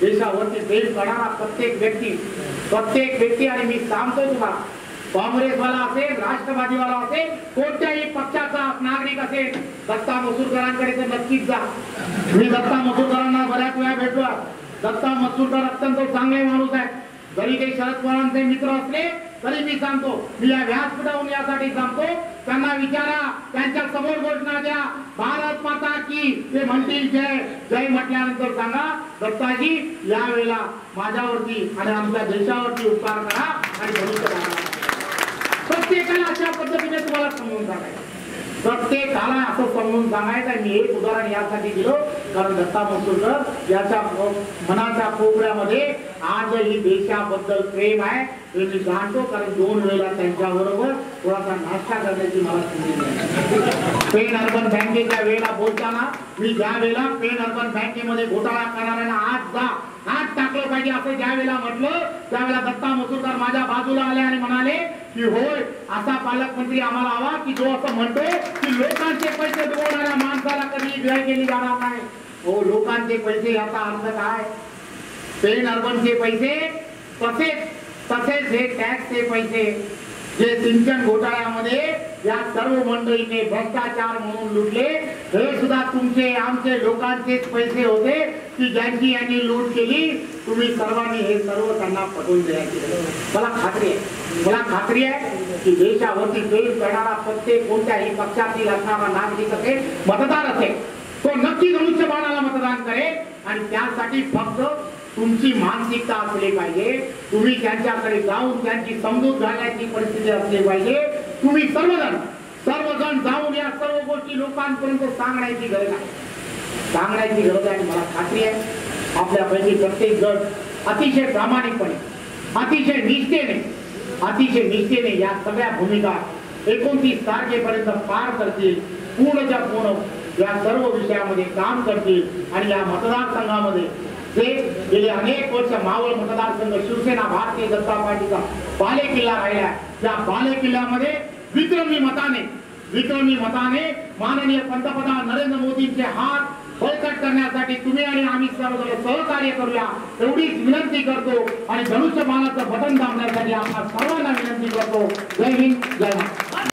देशावरती प्रेम करणारा प्रत्येक व्यक्ती प्रत्येक व्यक्ती आणि मी सांगतोय तुम्हाला काँग्रेसवाला असेल राष्ट्रवादीवाला असेल कोणत्याही पक्षाचा नागरिक असेल दत्ता मसूरकरांकडे तर नक्कीच जा मी दत्ता मसूरकरांना बऱ्याच वेळा भेटलो आहे. दत्ता मसूरकर अत्यंत चांगले माणूस आहेत जरी काही शरद पवारांचे मित्र असले तरी मी सांगतो मी या व्यासपीठावरून यासाठी सांगतो त्यांना विचारा त्यांच्यासमोर घोषणा द्या. भारत माता की ते म्हणतील जय जय म्हटल्यानंतर सांगा दत्ताजी यावेळेला माझ्यावरती आणि आमच्या देशावरती उपकार करा आणि भविष्य करा प्रत्येकाला अशा पद्धतीने तुम्हाला समजून सांगायचं प्रत्येकाला असं समजून सांगायचं मी एक उदाहरण यासाठी दिलं. कारण दत्ता मसूरकर याच्या मनाच्या कोपऱ्यामध्ये आजही देशाबद्दल प्रेम आहे. हे मी जाणतो कारण दोन वेळेला त्यांच्या बरोबर थोडासा नाश्ता करण्याची मला संधी पेन अर्बन बँकेच्या वेळेला बोलताना मी ज्या वेळेला पेन अर्बन बँकेमध्ये घोटाळा करणाऱ्यांना आज जा आज टाकलं पाहिजे असं ज्या वेळेला म्हटलं त्यावेळेला दत्ता मसूरकर माझ्या बाजूला आले आणि म्हणाले की होय असा पालकमंत्री आम्हाला हवा की जो असं म्हणतो की लोकांचे पैसे दुखवणाऱ्या माणसाला कधी व्यय केली जाणार नाही. हो लोकांचे पैसे याचा अर्थ काय? पेन अर्बनचे पैसे तसेच तसेच हे टॅक्सचे पैसे. जे सिंचन घोटाळ्यामध्ये या सर्व मंडळीने भ्रष्टाचार म्हणून लुटले. हे सुद्धा तुमचे आमचे लोकांचेच पैसे होते की ज्यांची यांनी लूट केली. तुम्ही सर्वांनी हे सर्व त्यांना पटवून द्यायची मला खात्री आहे. मला खात्री आहे की देशावरती प्रेम करणारा प्रत्येक कोणत्याही पक्षातील असणारा नागरिक असेल मतदार असेल तो नक्की धनुष्यबाणाला मतदान करेल. आणि त्यासाठी फक्त तुमची मानसिकता असली पाहिजे. तुम्ही त्यांच्याकडे जाऊन त्यांची समजूत घालण्याची परिस्थिती असली पाहिजे. तुम्ही सर्वजण सर्वजण जाऊन या सर्व गोष्टी लोकांपर्यंत सांगण्याची गरज आहे. सांगण्याची गरज आहे मला खात्री आहे आपल्यापैकी प्रत्येक जण अतिशय प्रामाणिकपणे अतिशय निष्ठेने अतिशय निष्ठेने या सगळ्या भूमिका एकोणतीस तारखेपर्यंत पार करतील. पूर्णच्या पूर्ण या सर्व विषयामध्ये काम करतील आणि या मतदारसंघामध्ये ते गेले अनेक वर्ष मावळ मतदारसंघ शिवसेना भारतीय जनता पार्टीचा बाले किल्ला राहिला त्या बाले किल्ल्यामध्ये विक्रमी मताने विक्रमी मताने माननीय पंतप्रधान नरेंद्र मोदींचे हात बळकट करण्यासाठी तुम्ही आणि आम्ही सर्वजण सहकार्य करूया. एवढीच विनंती करतो आणि धनुष्यबाणाचं बटन दाबण्यासाठी आपण सर्वांना विनंती करतो. जय हिंद जय महाराज